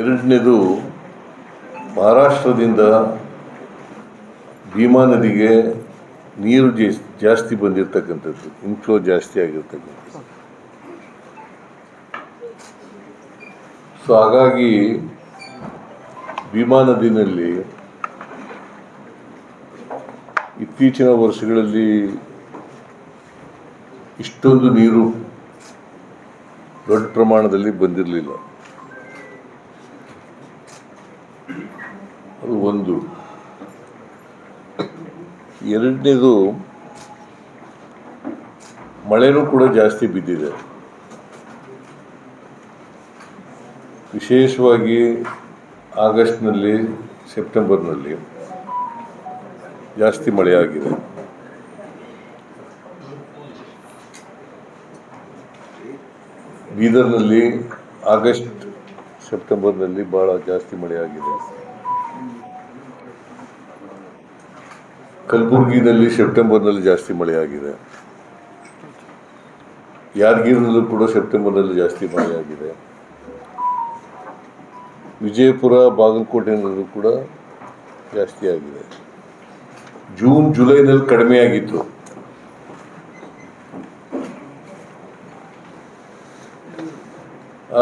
ಎರಡನೇದು ಮಹಾರಾಷ್ಟ್ರದಿಂದ ಭೀಮಾ ನದಿಗೆ ನೀರು ಜೇಸ್- ಜಾಸ್ತಿ ಬಂದಿರತಕ್ಕಂಥದ್ದು ಇನ್ಫ್ಲೋ ಜಾಸ್ತಿ ಆಗಿರ್ತಕ್ಕಂಥದ್ದು. ಸೊ ಹಾಗಾಗಿ ಭೀಮಾ ನದಿನಲ್ಲಿ ಇತ್ತೀಚಿನ ವರ್ಷಗಳಲ್ಲಿ ಇಷ್ಟೊಂದು ನೀರು ದೊಡ್ಡ ಪ್ರಮಾಣದಲ್ಲಿ ಬಂದಿರಲಿಲ್ಲ. ಅದು ಒಂದು. ಎರಡನೇದು, ಮಳೆನೂ ಕೂಡ ಜಾಸ್ತಿ ಬಿದ್ದಿದೆ. ವಿಶೇಷವಾಗಿ ಆಗಸ್ಟ್ನಲ್ಲಿ, ಸೆಪ್ಟೆಂಬರ್ನಲ್ಲಿ ಜಾಸ್ತಿ ಮಳೆಯಾಗಿದೆ ಬೀದರ್ನಲ್ಲಿ ಆಗಸ್ಟ್, ಸೆಪ್ಟೆಂಬರ್ನಲ್ಲಿ ಭಾಳ ಜಾಸ್ತಿ ಮಳೆಯಾಗಿದೆ ಕಲಬುರಗಿನಲ್ಲಿ ಸೆಪ್ಟೆಂಬರ್ನಲ್ಲಿ ಜಾಸ್ತಿ ಮಳೆಯಾಗಿದೆ. ಯಾದಗಿರಿನಲ್ಲೂ ಕೂಡ ಸೆಪ್ಟೆಂಬರ್ನಲ್ಲಿ ಜಾಸ್ತಿ ಮಳೆ ಆಗಿದೆ ವಿಜಯಪುರ, ಬಾಗಲಕೋಟೆನಲ್ಲೂ ಕೂಡ ಜಾಸ್ತಿ ಆಗಿದೆ. ಜೂನ್, ಜುಲೈನಲ್ಲಿ ಕಡಿಮೆ ಆಗಿತ್ತು.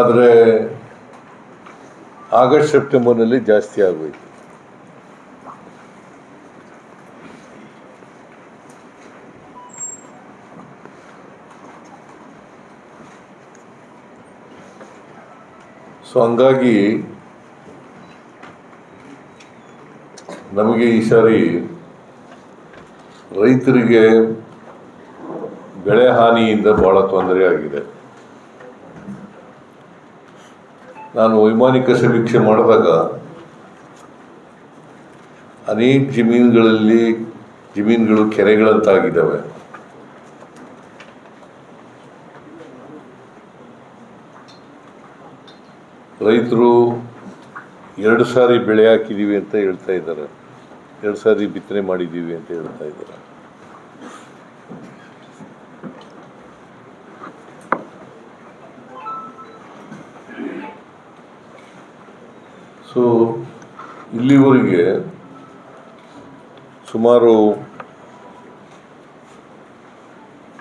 ಆದರೆ ಆಗಸ್ಟ್, ಸೆಪ್ಟೆಂಬರ್ನಲ್ಲಿ ಜಾಸ್ತಿ ಆಗೋಯ್ತು. ಸೊ ಹಂಗಾಗಿ ನಮಗೆ ಈ ಸಾರಿ ರೈತರಿಗೆ ಬೆಳೆ ಹಾನಿಯಿಂದ ಬಹಳ ತೊಂದರೆ ಆಗಿದೆ. ನಾನು ವೈಮಾನಿಕ ಸಮೀಕ್ಷೆ ಮಾಡಿದಾಗ ಅನೇಕ ಜಮೀನುಗಳಲ್ಲಿ ಜಮೀನುಗಳು ಕೆರೆಗಳಂತಾಗಿದ್ದಾವೆ. ರೈತರು ಎರಡು ಸಾರಿ ಬೆಳೆ ಹಾಕಿದ್ದೀವಿ ಅಂತ ಹೇಳ್ತಾ ಇದ್ದಾರೆ. ಎರಡು ಸಾರಿ ಬಿತ್ತನೆ ಮಾಡಿದ್ದೀವಿ ಅಂತ ಹೇಳ್ತಾ ಇದ್ದಾರೆ. ಸೊ ಇಲ್ಲಿವರೆಗೆ ಸುಮಾರು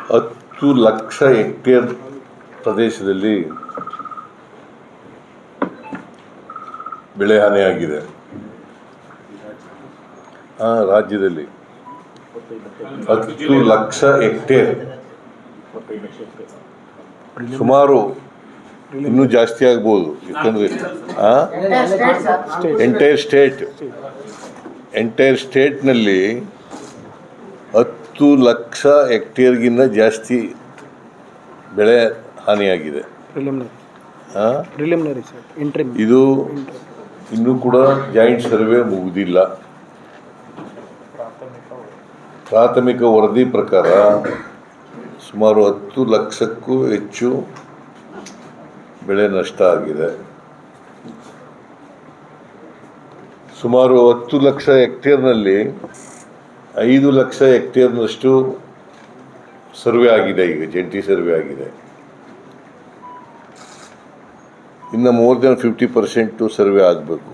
ಹತ್ತು ಲಕ್ಷ ಹೆಕ್ಟೇರ್ ಪ್ರದೇಶದಲ್ಲಿ ಬೆಳೆ ಹಾನಿಯಾಗಿದೆ ರಾಜ್ಯದಲ್ಲಿ ಹತ್ತು ಲಕ್ಷ ಹೆಕ್ಟೇರ್ ಸುಮಾರು ಇನ್ನೂ ಜಾಸ್ತಿ ಆಗ್ಬೋದು. ಯಾಕಂದ್ರೆ ಎಂಟೈರ್ ಸ್ಟೇಟ್ ಎಂಟೈರ್ ಸ್ಟೇಟ್ನಲ್ಲಿ ಹತ್ತು ಲಕ್ಷ ಹೆಕ್ಟೇರ್ಗಿಂತ ಜಾಸ್ತಿ ಬೆಳೆ ಹಾನಿಯಾಗಿದೆ. ಇದು ಇನ್ನೂ ಕೂಡ ಜಾಯಿಂಟ್ ಸರ್ವೆ ಮುಗಿದಿಲ್ಲ. ಪ್ರಾಥಮಿಕ ವರದಿ ಪ್ರಕಾರ ಸುಮಾರು ಹತ್ತು ಲಕ್ಷಕ್ಕೂ ಹೆಚ್ಚು ಬೆಳೆ ನಷ್ಟ ಆಗಿದೆ. ಸುಮಾರು ಹತ್ತು ಲಕ್ಷ ಹೆಕ್ಟೇರ್ನಲ್ಲಿ ಐದು ಲಕ್ಷ ಹೆಕ್ಟೇರ್ನಷ್ಟು ಸರ್ವೆ ಆಗಿದೆ ಈಗ, ಜಂಟಿ ಸರ್ವೆ ಆಗಿದೆ. ಇನ್ನು more than fifty percent survey ಆಗಬೇಕು.